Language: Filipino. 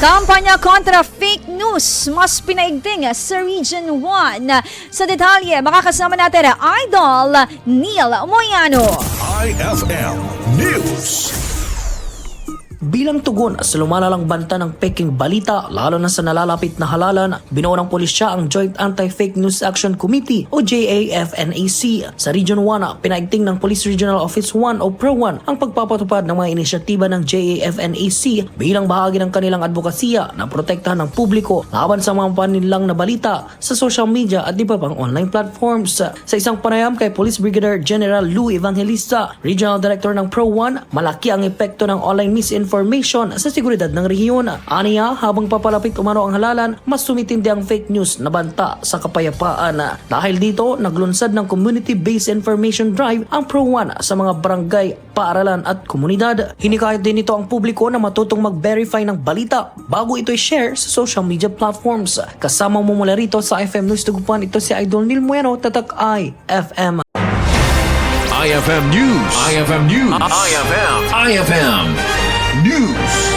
Kampanya kontra fake news mas pinaigting sa Region 1. Sa detalye, makakasama natin ang Idol Neil Moyano. IFM News. Bilang tugon sa lumalalang banta ng peking balita lalo na sa nalalapit na halalan, binuo ng pulisya ang Joint Anti-Fake News Action Committee o JAFNAC. Sa Region 1, pinaigting ng Police Regional Office 1 o Pro 1 ang pagpapatupad ng mga inisyatiba ng JAFNAC bilang bahagi ng kanilang advokasya na protektahan ng publiko laban sa mga panilang na balita sa social media at iba pang online platforms. Sa isang panayam kay Police Brigadier General Lou Evangelista, Regional Director ng Pro 1, malaki ang epekto ng online misinformation sa seguridad ng rehiyon. Aniya, habang papalapit umano ang halalan, mas sumitindi ang fake news na banta sa kapayapaan. Dahil dito, naglunsad ng community-based information drive ang Pro 1 sa mga barangay, paaralan at komunidad. Hinikayat din ito ang publiko na matutong mag-verify ng balita bago ito i-share sa social media platforms. Kasama mo mula rito sa FM News Tugupan, ito si Idol Neil Muero, Tatak I, FM. IFM News. IFM News. IFM. IFM News.